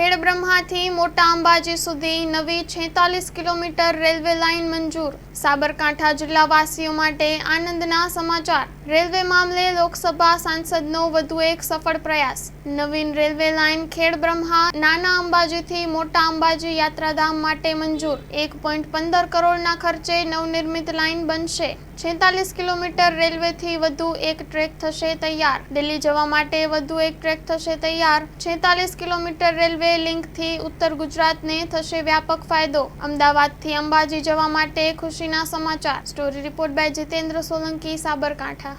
ખેડબ્રહ્માથી મોટા અંબાજી સુધી નવી છેતાલીસ કિલોમીટર રેલવે લાઇન મંજૂર. સાબરકાંઠા જિલ્લાવાસીઓ માટે આનંદના સમાચાર. રેલવે મામલે લોકસભા સાંસદનો વધુ એક સફળ પ્રયાસ. નવીન રેલવે લાઇન ખેડબ્રહ્મા નાના અંબાજીથી મોટા અંબાજી યાત્રાધામ માટે મંજૂર. એક પોઈન્ટ પંદર કરોડના ખર્ચે નવનિર્મિત લાઇન બનશે. છેતાલીસ કિલોમીટર રેલવેથી વધુ એક ટ્રેક થશે તૈયાર. દિલ્હી જવા માટે વધુ એક ટ્રેક થશે તૈયાર. છેતાલીસ કિલોમીટર રેલવે લિંકથી ઉત્તર ગુજરાતને થશે વ્યાપક ફાયદો. અમદાવાદથી અંબાજી જવા માટે ખુશીના સમાચાર. Story report by Jitendra Solanki, Sabarkantha.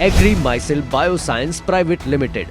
Agri Micelle Bioscience Private Limited.